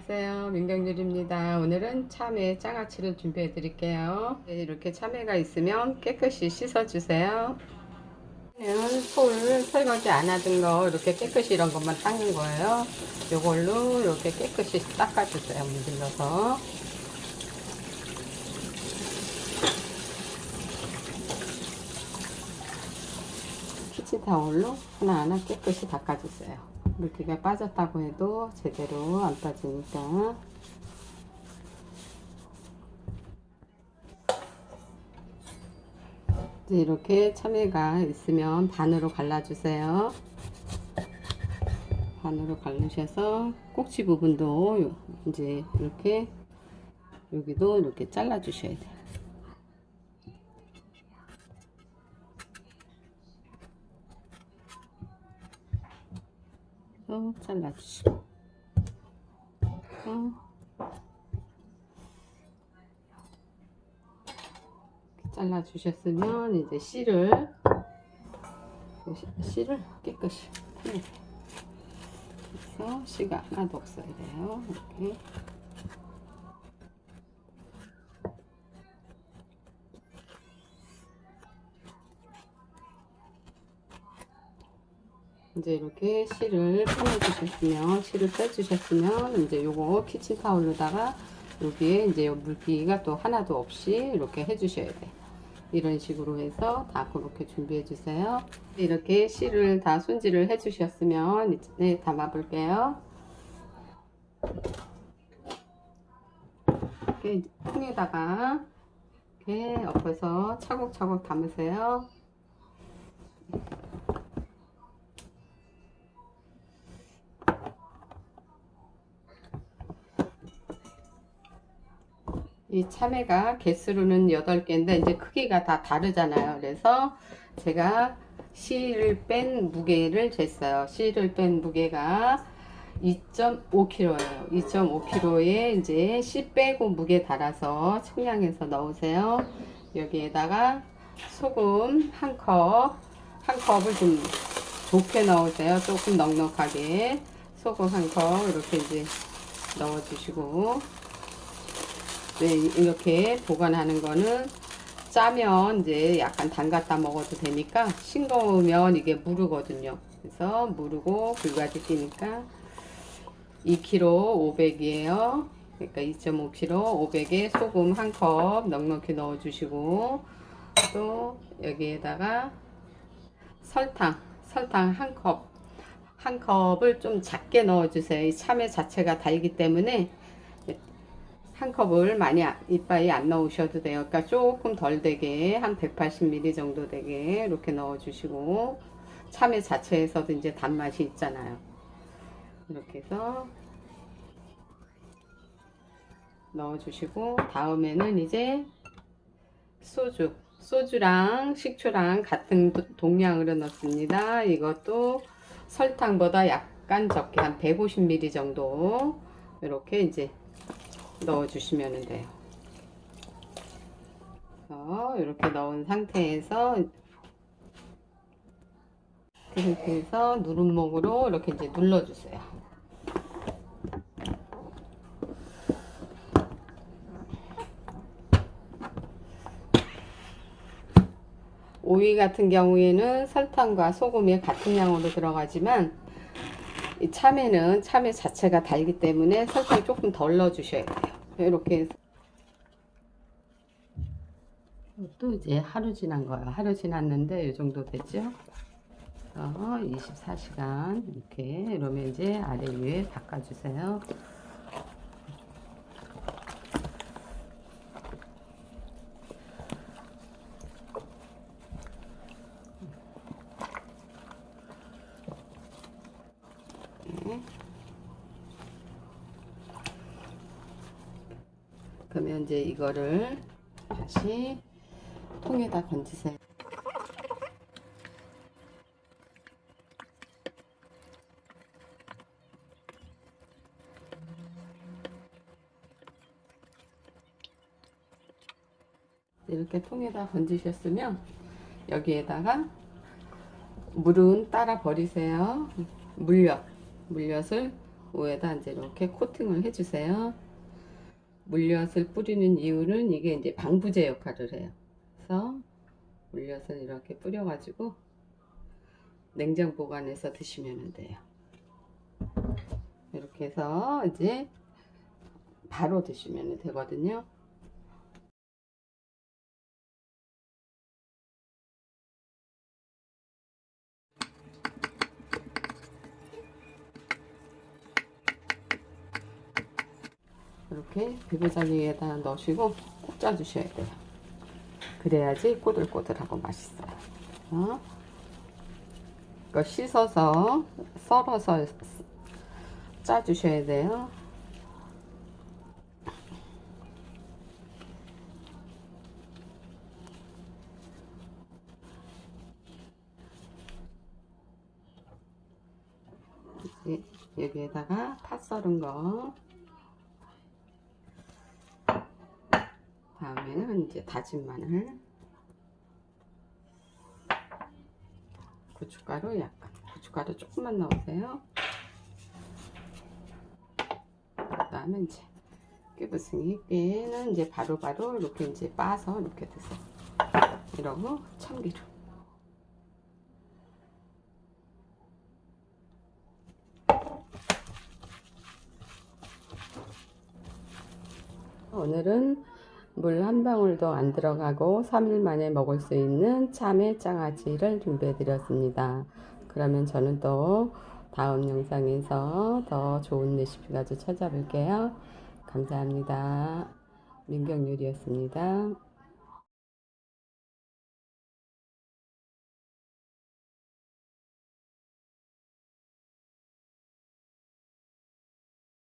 안녕하세요. 민경률입니다. 오늘은 참외 장아찌를 준비해 드릴게요. 네, 이렇게 참외가 있으면 깨끗이 씻어 주세요. 솔 설거지 안 하던 거 이렇게 깨끗이 이런 것만 닦는 거예요. 이걸로 이렇게 깨끗이 닦아 주세요. 문질러서. 키친타올로 하나하나 깨끗이 닦아주세요. 물기가 빠졌다고 해도 제대로 안 빠지니까. 이렇게 참외가 있으면 반으로 갈라주세요. 반으로 갈르셔서 꼭지 부분도 이제 이렇게 여기도 이렇게 잘라 주셔야 돼요. 또 잘라주시고 또 잘라주셨으면 이제 씨를 씨를 깨끗이 풀어야 돼요. 그래서 씨가 하나도 없어야 돼요. 이렇게 이제 이렇게 실을 빼주셨으면 실을 빼주셨으면 이제 요거 키친타올로다가 여기에 이제 물기가 또 하나도 없이 이렇게 해주셔야 돼 이런 식으로 해서 다 그렇게 준비해 주세요. 이렇게 실을 다 손질을 해 주셨으면 이제 담아 볼게요. 이렇게 통에다가 이렇게 엎어서 차곡차곡 담으세요 이 참외가 개수로는 8개인데 이제 크기가 다 다르잖아요. 그래서 제가 씨를 뺀 무게를 쟀어요. 씨를 뺀 무게가 2.5kg예요. 2.5kg에 이제 씨 빼고 무게 달아서 청량해서 넣으세요. 여기에다가 소금 한 컵, 한 컵을 좀 좋게 넣으세요. 조금 넉넉하게 소금 한 컵 이렇게 이제 넣어주시고 네, 이렇게 보관하는 거는 짜면 이제 약간 담갔다 먹어도 되니까 싱거우면 이게 무르거든요. 그래서 무르고 불가지 끼니까 2kg 500이에요. 그러니까 2.5kg 500에 소금 한 컵 넉넉히 넣어 주시고 또 여기에다가 설탕 설탕 한 컵 한 컵을 좀 작게 넣어 주세요. 이 참외 자체가 달기 때문에 한 컵을 많이 이빠이 안 넣으셔도 돼요. 그러니까 조금 덜 되게 한 180ml 정도 되게 이렇게 넣어 주시고 참외 자체에서도 이제 단맛이 있잖아요. 이렇게 해서 넣어 주시고 다음에는 이제 소주 소주랑 식초랑 같은 동량으로 넣습니다. 이것도 설탕보다 약간 적게 한 150ml 정도 이렇게 이제 넣어 주시면 돼요. 이렇게 넣은 상태에서 그 상태에서 누름목으로 이렇게 이제 눌러 주세요. 오이 같은 경우에는 설탕과 소금이 같은 양으로 들어가지만 이 참외는 참외 자체가 달기 때문에 설탕 조금 덜 넣어 주셔야 돼요 이렇게 해서 또 이제 하루 지난 거예요. 하루 지났는데 이 정도 됐죠? 어, 24시간 이렇게 이러면 이제 아래 위에 닦아주세요. 그러면 이제 이거를 다시 통에다 건지세요. 이렇게 통에다 건지셨으면 여기에다가 물은 따라 버리세요. 물엿, 물엿을 위에다 이제 이렇게 코팅을 해주세요. 물엿을 뿌리는 이유는 이게 이제 방부제 역할을 해요. 그래서 물엿을 이렇게 뿌려가지고 냉장 보관해서 드시면 돼요. 이렇게 해서 이제 바로 드시면 되거든요. 이렇게 비벼자리에다 넣으시고 꼭 짜주셔야 돼요. 그래야지 꼬들꼬들하고 맛있어요. 어? 이거 씻어서 썰어서 짜주셔야 돼요. 여기에다가 파 썰은 거 다음에는 이제 다진 마늘. 고춧가루 약간 고춧가루 조금만 넣으세요. 그 다음에 이제 깨부승이 깨는 이제 바로바로 이렇게 이제 빠서 이렇게 드세요 이러고 참기름. 오늘은 물 한 방울도 안 들어가고 3일 만에 먹을 수 있는 참외 장아찌를 준비해 드렸습니다. 그러면 저는 또 다음 영상에서 더 좋은 레시피 가지고 찾아볼게요. 감사합니다. 민경유리였습니다.